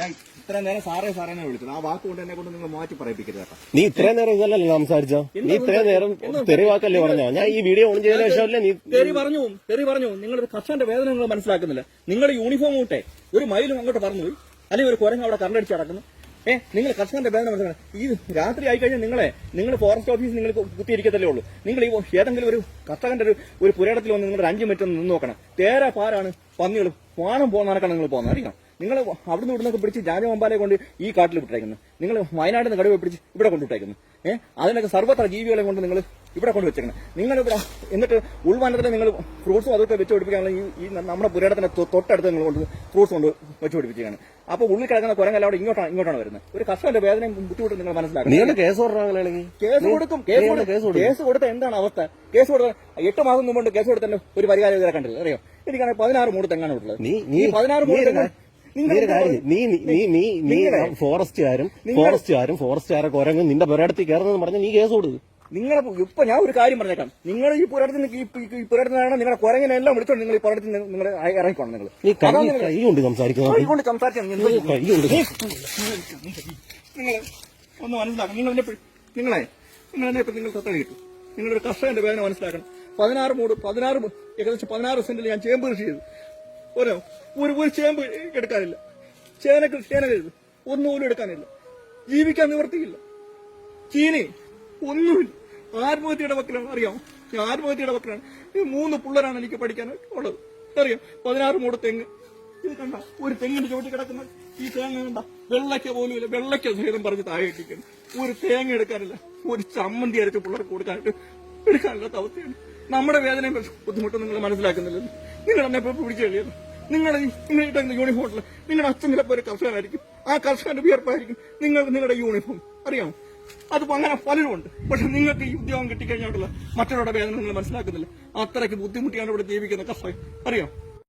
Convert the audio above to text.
ഞാൻ ഇത്ര നേരം സാറേ വിളിച്ചത്. ആ വാക്ക് കൊണ്ട് എന്നെ കൊണ്ട് നിങ്ങൾ മാറ്റി പറയിപ്പിക്കരുത് കേട്ടോ. നീ ഇത്രയും നേരം ഇതല്ലല്ലോ സംസാരിച്ചോ? നീ ഇത്രയും നേരം തെറിവാക്കല്ലേ പറഞ്ഞോ? ഞാൻ ഈ വീഡിയോ ഓൺ ചെയ്തതിനു ശേഷമല്ലേ നീ തെറി പറഞ്ഞു തെറി പറഞ്ഞു. നിങ്ങളൊരു കർഷകന്റെ വേദന നിങ്ങൾ മനസ്സിലാക്കുന്നില്ല. നിങ്ങളുടെ യൂണിഫോം കൂട്ടെ ഒരു മൈലും അങ്ങോട്ട് പറഞ്ഞു അല്ലെങ്കിൽ ഒരു കുരങ്ങ് അവിടെ കറണ്ടടിച്ച് നടക്കുന്നു. ഏ നിങ്ങൾ കർഷകന്റെ വേദന മനസ്സിലാക്കണം. ഈ രാത്രി ആയി കഴിഞ്ഞാൽ നിങ്ങളെ നിങ്ങൾ ഫോറസ്റ്റ് ഓഫീസ് നിങ്ങൾ കുത്തിയിരിക്കത്തല്ലേ ഉള്ളൂ. നിങ്ങൾ ഈ ഏതെങ്കിലും ഒരു കർഷകന്റെ ഒരു ഒരു പുരയിടത്തിൽ വന്ന് നിങ്ങളുടെ അഞ്ച് മിനിറ്റ് നിന്ന് നോക്കണം. തേരാ പാരാണ് പന്നികൾ പാണം പോകുന്ന നടക്കാണ് നിങ്ങൾ പോകുന്നത് അറിയാം? നിങ്ങൾ അവിടുന്ന് ഇവിടുന്നൊക്കെ പിടിച്ച് ജാജമമ്പാലെ കൊണ്ട് ഈ കാട്ടിൽ വിട്ടേക്കുന്നു. നിങ്ങൾ വയനാട്ടിൽ നിന്ന് കടുവ പിടിച്ച് ഇവിടെ കൊണ്ടുവിട്ടേക്കുന്നു. ഏഹ് അതിനൊക്കെ സർവത്ര ജീവികളെ കൊണ്ട് നിങ്ങൾ ഇവിടെ കൊണ്ട് വെച്ചേക്കണം. നിങ്ങൾ ഇവിടെ എന്നിട്ട് ഉൾവനത്തിൽ നിങ്ങൾ ഫ്രൂട്ട്സും അതൊക്കെ വെച്ച് പിടിപ്പിക്കാനുള്ള ഈ നമ്മുടെ പുരയിടത്തിന്റെ തൊട്ടടുത്ത് നിങ്ങൾ കൊണ്ട് ഫ്രൂട്ട്സ് കൊണ്ട് വെച്ച് പിടിപ്പിക്കുകയാണ്. അപ്പൊ ഉള്ളിൽ കിടക്കുന്ന കുരങ്ങല്ല അവിടെ ഇങ്ങോട്ടാണ് ഇങ്ങോട്ടാണ് വരുന്നത്. ഒരു കർഷകന്റെ വേദനയും ബുദ്ധിമുട്ടും നിങ്ങൾ മനസ്സിലാക്കണം. കേസ് കേസ് കൊടുക്കും കേസ് കേസ് കൊടുത്ത എന്താണ് അവസ്ഥ? കേസ് കൊടുത്ത എട്ട് മാസം മുമ്പ് കേസ് കൊടുത്തല്ലോ ഒരു പരിഹാരം ഇതുവരെ കണ്ടില്ല അറിയോ? എനിക്കാണെങ്കിൽ പതിനാറ് മൂട് തെങ്ങാണ് ഉള്ളത്. നീ ഈ പതിനാറ് മൂട് തെങ്ങ് നീ ഒരു കാര്യം നീ നീ നീ നീ ഫോറസ്റ്റുകാരും ഫോറസ്റ്റുകാരും ഫോറസ്റ്റുകാരെ കുരങ്ങും നിന്റെ പുരടത്തിൽ കയറുന്നെന്ന് പറഞ്ഞ് നീ കേസ് കൊടുക്കും. നിങ്ങളെ ഇപ്പൊ ഞാൻ ഒരു കാര്യം പറഞ്ഞേക്കാം. നിങ്ങൾ ഈ പുരടത്തിൽ ഈ പുരടത്തിനാണ് നിങ്ങളുടെ കുരങ്ങനെ എല്ലാം വിളിച്ചോണ്ട് നിങ്ങൾ ഈ പുരടത്തിൽ നിങ്ങൾ ഇറങ്ങിക്കോണം നിങ്ങൾ നീ കൈ കൈ കൊണ്ട് സംസാരിക്കുന്നത്. സംസാരിച്ചാൽ നിങ്ങൾ ഒന്ന് മനസ്സിലാക്കണം. നിങ്ങൾ നിങ്ങളെ നിങ്ങൾ എന്നെ ഇപ്പൊ നിങ്ങൾ സത്യം കിട്ടും. നിങ്ങളൊരു കർഷകന്റെ വേദന മനസ്സിലാക്കണം. പതിനാറ് മൂട് പതിനാറ് ഏകദേശം പതിനാറ് സെന്റിൽ ഞാൻ ചേമ്പ് കൃഷി ചെയ്തു. ഓരോ ഒരു ഒരു ചേമ്പ് എടുക്കാനില്ല. ചേന ചേന ചേന ഒന്നും ഒന്നുപോലും എടുക്കാനില്ല. ജീവിക്കാൻ നിവർത്തിയില്ല. ചീനി ഒന്നുമില്ല. ആത്മഹത്യയുടെ വക്കിലാണ് അറിയാമോ ഞാൻ ആത്മഹത്യയുടെ വക്കിലാണ്. ഈ മൂന്ന് പിള്ളേരാണ് എനിക്ക് പഠിക്കാൻ ഉള്ളത്. അറിയാം. പതിനാറ് മൂട് തെങ്ങ്. ഇത് കണ്ട ഒരു തെങ്ങിന്റെ ചുവട്ടി കിടക്കുന്ന ഈ തേങ്ങ കണ്ട വെള്ളയ്ക്ക പോലും ഇല്ല. വെള്ളയ്ക്ക സഹിതം പറഞ്ഞ് താഴെ ഇട്ടിരിക്കുന്നു. ഒരു തേങ്ങ എടുക്കാനില്ല. ഒരു ചമ്മന്തി അരച്ച് പിള്ളേർക്ക് കൊടുക്കാനായിട്ട് എടുക്കാനില്ലാത്ത അവസ്ഥയാണ്. നമ്മുടെ വേദനയും ബുദ്ധിമുട്ടും നിങ്ങൾ മനസ്സിലാക്കുന്നില്ലല്ലോ നിങ്ങൾ എന്നെ ഇപ്പൊ പിടിച്ചു കഴിയുന്നു നിങ്ങൾ നിങ്ങൾ യൂണിഫോമിൽ നിങ്ങളുടെ അച്ഛൻ ചിലപ്പോൾ ഒരു കർഷകനായിരിക്കും. ആ കർഷകന്റെ വിയർപ്പായിരിക്കും. നിങ്ങൾ നിങ്ങളുടെ യൂണിഫോം അറിയാമോ? അതിപ്പോ അങ്ങനെ പലരും ഉണ്ട് പക്ഷെ നിങ്ങൾക്ക് ഈ ഉദ്യോഗം കിട്ടിക്കഴിഞ്ഞാട്ടുള്ള മറ്റൊരാളുടെ വേദന നിങ്ങൾ മനസ്സിലാക്കുന്നില്ല. അത്രയ്ക്ക് ബുദ്ധിമുട്ടിയാണ് ഇവിടെ ജീവിക്കുന്ന കർഷകൻ അറിയാം